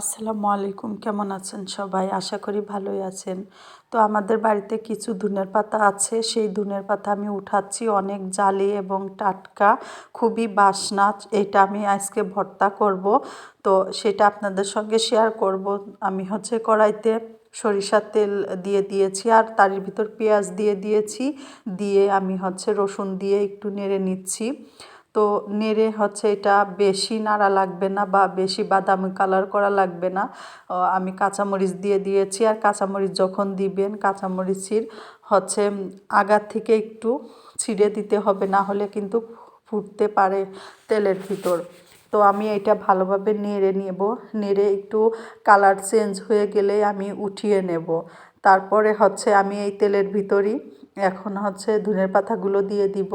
আসসালামু আলাইকুম, কেমন আছেন সবাই? আশা করি ভালোই আছেন। তো আমাদের বাড়িতে কিছু ধুনের পাতা আছে। সেই ধনের পাতা আমি উঠাচ্ছি অনেক জালি এবং টাটকা, খুবই বাসনা। এটা আমি আজকে ভর্তা করব। তো সেটা আপনাদের সঙ্গে শেয়ার করব। আমি হচ্ছে কড়াইতে সরিষার তেল দিয়ে দিয়েছি আর তার ভিতর পেঁয়াজ দিয়ে দিয়েছি। দিয়ে আমি হচ্ছে রসুন দিয়ে একটু নেড়ে নিচ্ছি। তো নেড়ে হচ্ছে এটা বেশি নাড়া লাগবে না বা বেশি বাদামি কালার করা লাগবে না। আমি কাঁচামরিচ দিয়ে দিয়েছি আর কাঁচামরিচ যখন দিবেন কাঁচামরিচের হচ্ছে আগার থেকে একটু ছিঁড়ে দিতে হবে, না হলে কিন্তু ফুটতে পারে তেলের ভিতর। তো আমি এটা ভালোভাবে নেড়ে নেব, নেড়ে একটু কালার চেঞ্জ হয়ে গেলে আমি উঠিয়ে নেব। তারপরে হচ্ছে আমি এই তেলের ভিতরই এখন হচ্ছে ধনের পাতাগুলো দিয়ে দিব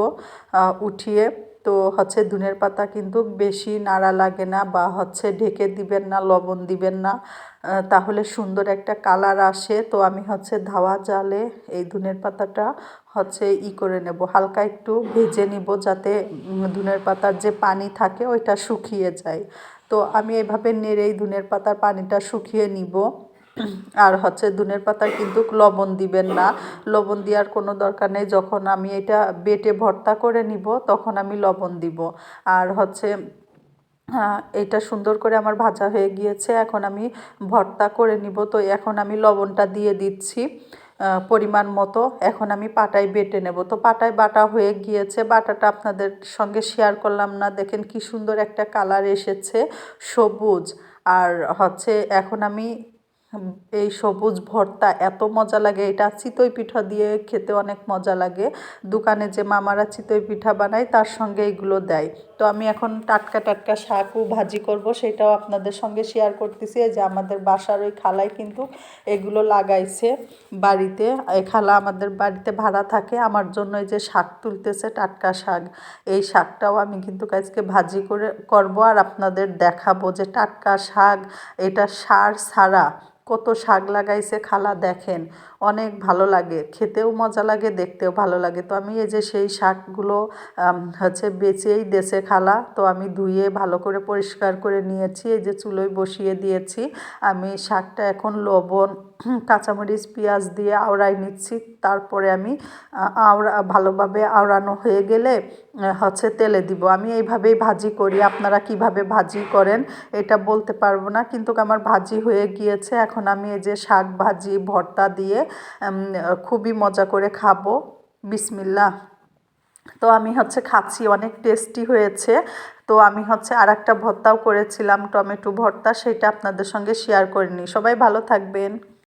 উঠিয়ে তো হচ্ছে ধনের পাতা কিন্তু বেশি নাড়া লাগে না বা হচ্ছে ঢেকে দিবেন না, লবণ দিবেন না। তাহলে সুন্দর একটা কালার আসে। তো আমি হচ্ছে ধাওয়া জালে এই ধনের পাতাটা হচ্ছে ই করে নেব। হালকা একটু ভেজে নিব যাতে ধনের পাতার যে পানি থাকে ওইটা শুকিয়ে যায়। তো আমি এভাবে নেড়েই ধনের পাতার পানিটা শুকিয়ে নিব। আর হচ্ছে ধনের পাতায় কিন্তু লবণ দিবেন না। লবণ দেওয়ার কোনো দরকার নেই। যখন আমি এটা বেটে ভর্তা করে নিব, তখন আমি লবণ দিব। আর হচ্ছে এটা সুন্দর করে আমার ভাজা হয়ে গিয়েছে। এখন আমি ভর্তা করে নিব। তো এখন আমি লবণটা দিয়ে দিচ্ছি পরিমাণ মতো। এখন আমি পাটায় বেটে নেব। তো পাটায় বাটা হয়ে গিয়েছে। বাটাটা আপনাদের সঙ্গে শেয়ার করলাম না। দেখেন কি সুন্দর একটা কালার এসেছে, সবুজ। আর হচ্ছে, এখন আমি এই সবুজ ভর্তা এত মজা লাগে। এটা চিতই পিঠা দিয়ে খেতে অনেক মজা লাগে। দোকানে যে মামারা চিতই পিঠা বানায়, তার সঙ্গে এগুলো দেয়। তো আমি এখন টাটকা টাটকা শাকও ভাজি করব, সেটাও আপনাদের সঙ্গে শেয়ার করতেছি। যে আমাদের বাসার ওই খালায় কিন্তু এগুলো লাগাইছে বাড়িতে। এই খালা আমাদের বাড়িতে ভাড়া থাকে, আমার জন্য এই যে শাক তুলতেছে টাটকা শাক। এই শাকটাও আমি কিন্তু আজকে ভাজি করে করব আর আপনাদের দেখাবো যে টাটকা শাক, এটা সার ছাড়া কত শাক লাগাইছে খালা দেখেন, অনেক ভালো লাগে। খেতেও মজা লাগে, দেখতেও ভালো লাগে। তো আমি এই যে সেই শাকগুলো হচ্ছে বেচেই দেশে খালা, তো আমি ধুয়ে ভালো করে পরিষ্কার করে নিয়েছি, এই যে চুলোয় বসিয়ে দিয়েছি। আমি শাকটা এখন লবণ কাঁচামরিচ, পেঁয়াজ দিয়ে আওড়াই নিচ্ছি। তারপরে আমি আওড়া, ভালোভাবে আওড়ানো হয়ে গেলে হচ্ছে তেলে দিব। আমি এইভাবেই ভাজি করি। আপনারা কীভাবে ভাজি করেন এটা বলতে পারব না, কিন্তু আমার ভাজি হয়ে গিয়েছে। এখন আমি এই যে শাক ভাজি, ভর্তা দিয়ে খুবই মজা করে খাব। বিসমিল্লা তো আমি হচ্ছে খাচ্ছি, অনেক টেস্টি হয়েছে। তো আমি হচ্ছে আর একটা ভর্তাও করেছিলাম, টমেটো ভর্তা। সেটা আপনাদের সঙ্গে শেয়ার করিনি সবাই ভালো থাকবেন।